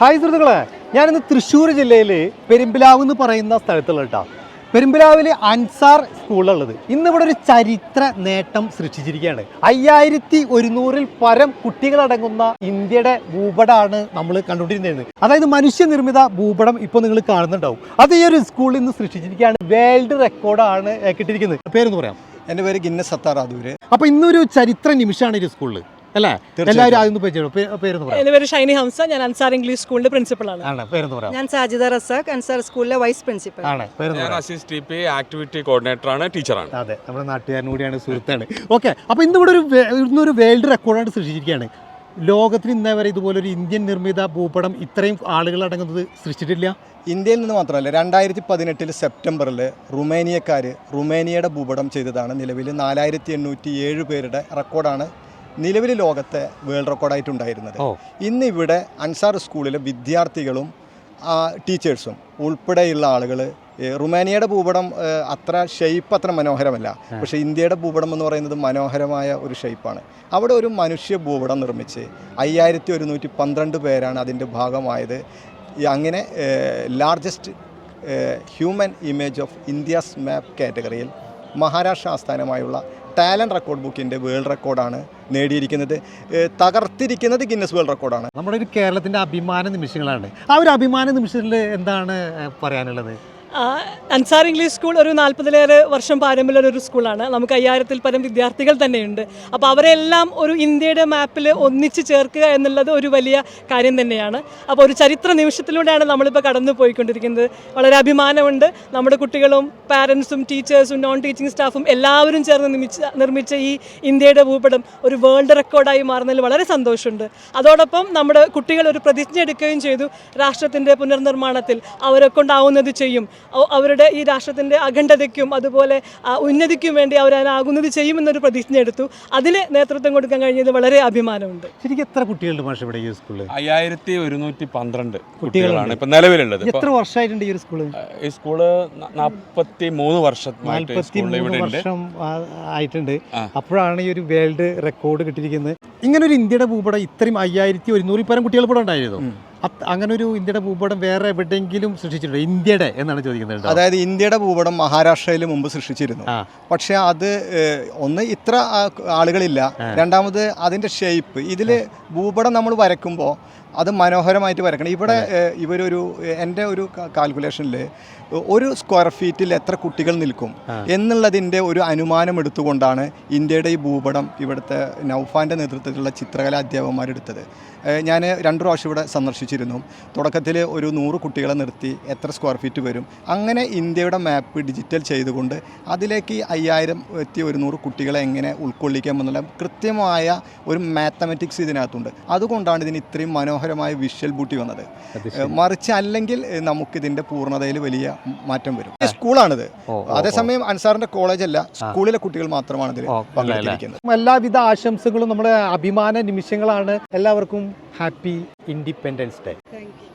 Hi സുഹൃത്തുക്കളെ ഞാനിന്ന് തൃശ്ശൂർ ജില്ലയിൽ പെരുമ്പിലാവ് എന്ന് പറയുന്ന സ്ഥലത്തുള്ള കേട്ടോ പെരുമ്പിലാവിൽ അൻസാർ സ്കൂളുള്ളത് ഇന്ന് ഇവിടെ ഒരു ചരിത്ര നേട്ടം സൃഷ്ടിച്ചിരിക്കുകയാണ്. അയ്യായിരത്തി ഒരുന്നൂറിൽ പരം കുട്ടികളടങ്ങുന്ന ഇന്ത്യയുടെ ഭൂപടമാണ് നമ്മൾ കണ്ടുകൊണ്ടിരുന്നത്. അതായത് മനുഷ്യനിർമ്മിത ഭൂപടം ഇപ്പോൾ നിങ്ങൾ കാണുന്നുണ്ടാവും. അത് ഈ ഒരു സ്കൂളിൽ നിന്ന് സൃഷ്ടിച്ചിരിക്കുകയാണ്. വേൾഡ് റെക്കോർഡാണ് കിട്ടിയിരിക്കുന്നത്. പേരൊന്ന് പറയാം. എന്റെ പേര് ഗിന്നസ് സത്താർ അതൂര് അപ്പോൾ ഇന്നൊരു ചരിത്ര നിമിഷമാണ് ഈ സ്കൂളിൽ അല്ലേ. എല്ലാവരും ആദ്യം പേര് എന്റെ പേര് ഷൈനി ഹംസ. ഞാൻ അൻസാർ ഇംഗ്ലീഷ് സ്കൂളിന്റെ പ്രിൻസിപ്പളാണ്. ആണ് പേരൊന്ന് പറയാം ഞാൻ സാജിദ റസാഖ് അൻസാർ സ്കൂളിലെ വൈസ് പ്രിൻസിപ്പൽ. ആണ് പേരൊന്ന് ഞാൻ പറയാം. Assist T P activity coordinator ആണ് ടീച്ചറാണ്. അതെ നമ്മുടെ നാട്ടുകാരനും കൂടിയാണ് സുഹൃത്താണ്. ഓക്കെ അപ്പോൾ ഇന്ന് ഇവിടെ ഒരു വേ- ഇന്നൊരു വേൾഡ് റെക്കോർഡാണ് സൃഷ്ടിച്ചിരിക്കുകയാണ്. ലോകത്തിൽ ഇന്നേ വരെ ഇതുപോലെ ഒരു ഇന്ത്യൻ നിർമ്മിത ഭൂപടം ഇത്രയും ആളുകൾ അടങ്ങുന്നത് സൃഷ്ടിച്ചിട്ടില്ല? ഇന്ത്യയിൽ നിന്ന് മാത്രമല്ല രണ്ടായിരത്തി പതിനെട്ടിൽ സെപ്റ്റംബറിൽ റുമേനിയക്കാർ റുമേനിയയുടെ ഭൂപടം ചെയ്തതാണ് നിലവിൽ നാലായിരത്തി എണ്ണൂറ്റി ഏഴ് പേരുടെ റെക്കോർഡാണ് നിലവിൽ ലോകത്തെ വേൾഡ് റെക്കോർഡായിട്ടുണ്ടായിരുന്നത്. ഇന്ന് ഇവിടെ അൻസാർ സ്കൂളിലെ വിദ്യാർത്ഥികളും ടീച്ചേഴ്സും ഉൾപ്പെടെയുള്ള ആളുകൾ റുമാനിയയുടെ ഭൂപടം അത്ര ഷെയ്പ്പ് അത്ര മനോഹരമല്ല. പക്ഷേ ഇന്ത്യയുടെ ഭൂപടം എന്ന് പറയുന്നത് മനോഹരമായ ഒരു ഷെയ്പ്പാണ് അവിടെ ഒരു മനുഷ്യ ഭൂപടം നിർമ്മിച്ച് അയ്യായിരത്തി ഒരുന്നൂറ്റി പന്ത്രണ്ട് പേരാണ് അതിന്റെ ഭാഗമായത്. അങ്ങനെ largest human image of India's map കാറ്റഗറിയിൽ മഹാരാഷ്ട്ര ആസ്ഥാനമായുള്ള ടാലന്റ് റെക്കോർഡ് ബുക്കിന്റെ വേൾഡ് റെക്കോർഡാണ് നേടിയിരിക്കുന്നത് തകർത്തിരിക്കുന്നത് ഗിന്നസ് വേൾഡ് റെക്കോർഡാണ്. നമ്മുടെ ഒരു കേരളത്തിന്റെ അഭിമാന നിമിഷങ്ങളാണ്. ആ ഒരു അഭിമാന നിമിഷത്തിൽ എന്താണ് പറയാനുള്ളത്? അൻസാർ ഇംഗ്ലീഷ് സ്കൂൾ ഒരു നാൽപ്പതിലേറെ വർഷം പാരമ്പര്യമുള്ള ഒരു സ്കൂളാണ്. നമുക്ക് അയ്യായിരത്തിൽ പരം വിദ്യാർത്ഥികൾ തന്നെയുണ്ട്. അപ്പോൾ അവരെല്ലാം ഒരു ഇന്ത്യയുടെ മാപ്പിൽ ഒന്നിച്ച് ചേർക്കുക എന്നുള്ളത് ഒരു വലിയ കാര്യം തന്നെയാണ്. അപ്പോൾ ഒരു ചരിത്ര നിമിഷത്തിലൂടെയാണ് നമ്മളിപ്പോൾ കടന്നു പോയിക്കൊണ്ടിരിക്കുന്നത് വളരെ അഭിമാനമുണ്ട്. നമ്മുടെ കുട്ടികളും പാരൻസും ടീച്ചേഴ്സും നോൺ ടീച്ചിങ് സ്റ്റാഫും എല്ലാവരും ചേർന്ന് നിർമ്മിച്ച നിർമ്മിച്ച ഈ ഇന്ത്യയുടെ ഭൂപടം ഒരു വേൾഡ് റെക്കോർഡായി മാറുന്നതിൽ വളരെ സന്തോഷമുണ്ട്. അതോടൊപ്പം നമ്മുടെ കുട്ടികൾ ഒരു പ്രതിജ്ഞ എടുക്കുകയും ചെയ്തു. രാഷ്ട്രത്തിന്റെ പുനർനിർമ്മാണത്തിൽ അവരെ കൊണ്ടാവുന്നത് ചെയ്യും. അവരുടെ ഈ രാഷ്ട്രത്തിന്റെ അഖണ്ഡതയ്ക്കും അതുപോലെ ഉന്നതിക്കും വേണ്ടി അവരതിനാകുന്നത് ചെയ്യുമെന്നൊരു പ്രതിജ്ഞ എടുത്തു. അതിന് നേതൃത്വം കൊടുക്കാൻ കഴിഞ്ഞത് വളരെ അഭിമാനമുണ്ട്. ശരിക്കും എത്ര കുട്ടികളുണ്ട് മാഷ് ഇവിടെ ഈ സ്കൂളിൽ അയ്യായിരത്തി ഒരുന്നൂറ്റി പന്ത്രണ്ട് കുട്ടികളാണ് ഇപ്പം നിലവിലുള്ളത്. ഇപ്പൊ എത്ര വർഷമായിട്ടുണ്ട് ഈ ഒരു സ്കൂൾ? ഈ സ്കൂൾ നാൽപ്പത്തി മൂന്ന് വർഷമായിട്ട് നാൽപ്പത്തി സ്കൂളിൽ മൂന്ന് ഇവിടെ ഉണ്ട് വർഷം ആ, ആയിട്ടുണ്ട്. അപ്പോഴാണ് ഈ ഒരു വേൾഡ് റെക്കോർഡ് കിട്ടിയിരിക്കുന്നത്. ഇങ്ങനെ ഒരു ഇന്ത്യയുടെ ഭൂപടം ഇത്രയും അയ്യായിരത്തി ഒരുന്നൂറിൽ പരം കുട്ടികൾ ഇവിടെ ഉണ്ടായിരുന്നു? അങ്ങനെ ഒരു ഇന്ത്യയുടെ ഭൂപടം വേറെ എവിടെയെങ്കിലും സൃഷ്ടിച്ചിട്ടുണ്ട്? ഇന്ത്യയുടെ എന്നാണ് ചോദിക്കുന്നത് അതായത് ഇന്ത്യയുടെ ഭൂപടം മഹാരാഷ്ട്രയിൽ മുമ്പ് സൃഷ്ടിച്ചിരുന്നു. പക്ഷെ അത് ഒന്ന് ഇത്ര ആളുകളില്ല. രണ്ടാമത് അതിന്റെ ഷേപ്പ് ഇതിൽ ഭൂപടം നമ്മൾ വരയ്ക്കുമ്പോൾ അത് മനോഹരമായിട്ട് വരക്കണം. ഇവിടെ ഇവരൊരു എന്റെ ഒരു കാൽക്കുലേഷനിൽ ഒരു സ്ക്വയർ ഫീറ്റിൽ എത്ര കുട്ടികൾ നിൽക്കും എന്നുള്ളതിന്റെ ഒരു അനുമാനം എടുത്തുകൊണ്ടാണ് ഇന്ത്യയുടെ ഈ ഭൂപടം ഇവിടുത്തെ നൗഫാന്റെ നേതൃത്വത്തിലുള്ള ചിത്രകലാ അധ്യാപകന്മാരെടുത്തത് ഞാൻ രണ്ട് പ്രാവശ്യം ഇവിടെ സന്ദർശിച്ചിരുന്നു. തുടക്കത്തിൽ ഒരു നൂറ് കുട്ടികളെ നിർത്തി എത്ര സ്ക്വയർ ഫീറ്റ് വരും. അങ്ങനെ ഇന്ത്യയുടെ മാപ്പ് ഡിജിറ്റൽ ചെയ്തുകൊണ്ട് അതിലേക്ക് അയ്യായിരം എത്തി നൂറ് കുട്ടികളെ എങ്ങനെ ഉൾക്കൊള്ളിക്കാം എന്നുള്ള കൃത്യമായ ഒരു മാത്തമെറ്റിക്സ് ഇതിനകത്തുണ്ട്. അതുകൊണ്ടാണ് ഇതിന് ഇത്രയും മനോഹരമായ വിഷ്വൽ ബൂട്ടി വന്നത്. മറിച്ച് അല്ലെങ്കിൽ നമുക്കിതിന്റെ നമുക്കിതിന്റെ പൂർണതയിൽ വലിയ മാറ്റം വരും. സ്കൂളാണിത്. അതേസമയം കോളേജ് കോളേജല്ല സ്കൂളിലെ കുട്ടികൾ മാത്രമാണ് ഇതിൽ പങ്കെടുത്തിരിക്കുന്നത്. എല്ലാവിധ ആശംസകളും നമ്മുടെ അഭിമാന നിമിഷങ്ങളാണ്. എല്ലാവർക്കും happy independence day. Thank you